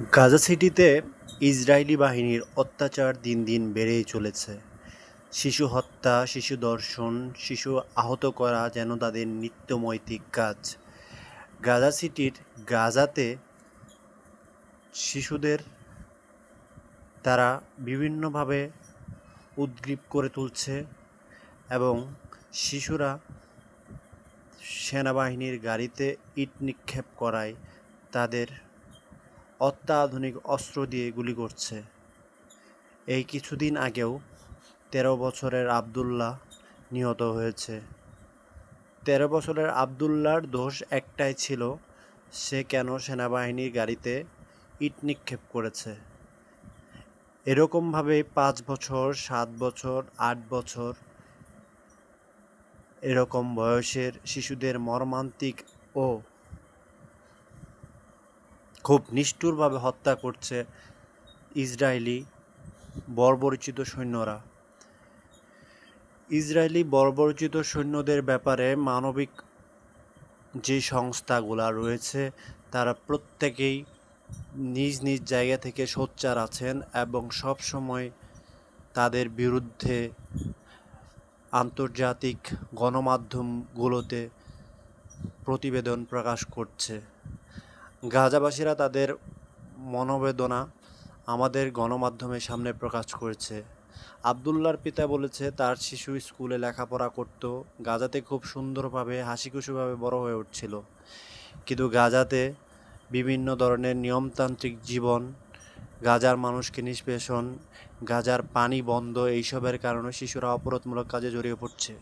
গাজা সিটিতে ইসরায়েলি বাহিনীর অত্যাচার দিন দিন বেড়েই চলেছে। শিশু হত্যা, শিশু দর্শন, শিশু আহত করা যেন তাদের নিত্যনৈমিত্তিক কাজ। গাজা সিটির গাজাতে শিশুদের তারা বিভিন্নভাবে উদ্গ্রীব করে তুলছে এবং শিশুরা সেনাবাহিনীর গাড়িতে ইট নিক্ষেপ করায় তাদের অত্যাধুনিক অস্ত্র দিয়ে গুলি করছে। এই কিছুদিন আগেও তেরো বছরের আবদুল্লাহ নিহত হয়েছে। তেরো বছরের আবদুল্লার দোষ একটাই ছিল, সে কেন সেনাবাহিনীর গাড়িতে ইট নিক্ষেপ করেছে। এরকমভাবে পাঁচ বছর, সাত বছর, আট বছর এরকম বয়সের শিশুদের মর্মান্তিক ও খুব নিষ্ঠুরভাবে হত্যা করছে ইসরায়েলি বর্বরচিত সৈন্যরা। ইসরায়েলি বর্বরচিত সৈন্যদের ব্যাপারে মানবিক যে সংস্থাগুলা রয়েছে, তারা প্রত্যেকেই নিজ নিজ জায়গা থেকে সোচ্চার আছেন এবং সব সময় তাদের বিরুদ্ধে আন্তর্জাতিক গণমাধ্যমগুলোতে প্রতিবেদন প্রকাশ করছে। গাজাবাসীরা তাদের মনোবেদনা আমাদের গণমাধ্যমের সামনে প্রকাশ করেছে। আবদুল্লার পিতা বলেছে, তার শিশু স্কুলে লেখাপড়া করত, গাজাতে খুব সুন্দরভাবে, হাসিখুশিভাবে বড় হয়ে উঠছিল। কিন্তু গাজাতে বিভিন্ন ধরনের নিয়মতান্ত্রিক জীবন, গাজার মানুষকে নিষ্পেষণ, গাজার পানি বন্ধ, এইসবের কারণে শিশুরা অপরাধমূলক কাজে জড়িয়ে পড়ছে।